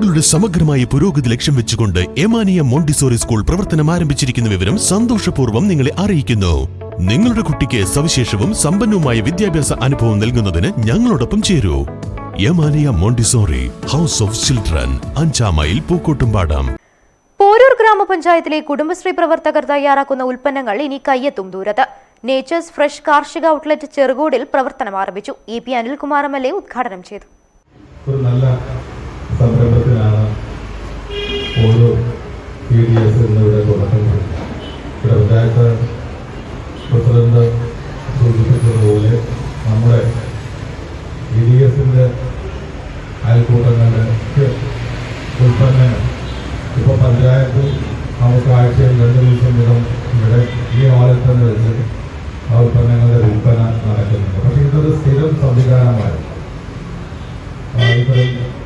കുട്ടികളുടെ സമഗ്രമായ പുരോഗതി ലക്ഷ്യം വെച്ചുകൊണ്ട് എമാനിയ മോണ്ടിസോറി സ്കൂൾ പ്രവർത്തനം ആരംഭിച്ചിരിക്കുന്ന വിവരം സന്തോഷപൂർവം നിങ്ങളെ അറിയിക്കുന്നു. നിങ്ങളുടെ കുട്ടിക്ക് സവിശേഷവും സമ്പന്നവുമായ വിദ്യാഭ്യാസ അനുഭവം നൽകുന്നതിന് ഞങ്ങളോടൊപ്പം ചേരൂ. Yamaniya Montessori house of children അഞ്ചാം മൈൽ പൂക്കോട്ടുംപാടം. പോരൂർ ഗ്രാമപഞ്ചായത്തിലെ കുടുംബശ്രീ പ്രവർത്തകർ തയ്യാറാക്കുന്ന ഉൽപ്പന്നങ്ങൾ ഇനി കയ്യെത്തും ദൂരത്ത്. നേച്ചേഴ്സ് ഫ്രഷ് കാർഷിക ഔട്ട്ലെറ്റ് ചെറുകോടിൽ പ്രവർത്തനം ആരംഭിച്ചു. E P Anilkumar M L A ഉദ്ഘാടനം ചെയ്തു. ഒരു നല്ല എന്നിവിടെ തുടക്കം. ഇവിടെ പഞ്ചായത്ത് പ്രസിഡന്റ് സൂചിപ്പിച്ചതുപോലെ നമ്മുടെ ഇ ഡി എസിന്റെ അയൽക്കൂട്ടങ്ങളുടെ ഉൽപ്പന്നങ്ങൾ ഇപ്പോൾ പഞ്ചായത്ത് നമുക്ക് ആഴ്ചയിൽ രണ്ട് ദിവസം വീതം ഇവിടെ ഈ ഹാളിൽ തന്നെ വെച്ച് ആ ഉൽപ്പന്നങ്ങളുടെ വിൽപ്പന നടക്കുന്നുണ്ട്. പക്ഷേ ഇതൊരു സ്ഥിരം സംവിധാനമായിരുന്നു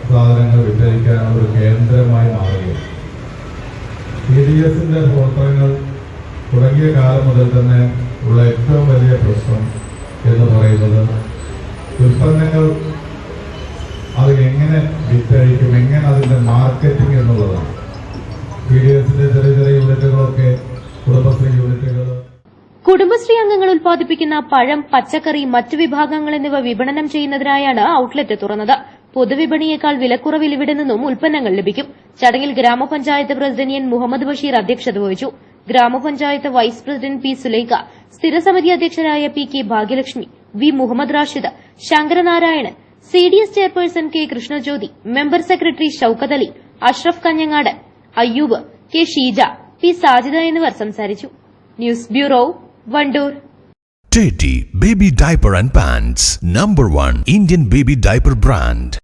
സാധനങ്ങൾ വിറ്റഴിക്കാനുള്ള ഒരു കേന്ദ്രമായി മാറുകയും സി ഡി എസിന്റെ പ്രവർത്തനങ്ങൾ തുടങ്ങിയ കാലം മുതൽ തന്നെ ഉള്ള ഏറ്റവും വലിയ പ്രശ്നം എന്ന് പറയുന്നത് ഉൽപ്പന്നങ്ങൾ അത് എങ്ങനെ വിറ്റഴിക്കും എങ്ങനെ അതിന്റെ മാർക്കറ്റിംഗ് എന്നുള്ളതാണ്. സി ഡി എസിന്റെ ചെറിയ ചെറിയ യൂണിറ്റുകളൊക്കെ കുടുംബശ്രീ യൂണിറ്റുകൾ കുടുംബശ്രീ അംഗങ്ങൾ ഉൽപ്പാദിപ്പിക്കുന്ന പഴം പച്ചക്കറി മറ്റു വിഭാഗങ്ങൾ എന്നിവ വിപണനം ചെയ്യുന്നതിനായാണ് ഔട്ട്ലെറ്റ് തുറന്നത്. പൊതുവിപണിയേക്കാൾ വിലക്കുറവിൽ ഇവിടെ നിന്നും ഉൽപ്പന്നങ്ങൾ ലഭിക്കും. ചടങ്ങിൽ ഗ്രാമപഞ്ചായത്ത് പ്രസിഡന്റ് എൻ മുഹമ്മദ് ബഷീർ അധ്യക്ഷത വഹിച്ചു. ഗ്രാമപഞ്ചായത്ത് വൈസ് പ്രസിഡന്റ് പി സുലൈഖ സ്ഥിരസമിതി അധ്യക്ഷരായ P K Bhagyalakshmi V Muhammad Rashid Sankaranarayanan C D S chairperson K Krishnajyothi member secretary Shoukath Ali Ashraf Kanhangad Ayyub K Sheeja P Sajida എന്നിവർ സംസാരിച്ചു. News bureau Wandoor. Teddy Baby Diaper and Pants Number 1 Indian Baby Diaper Brand.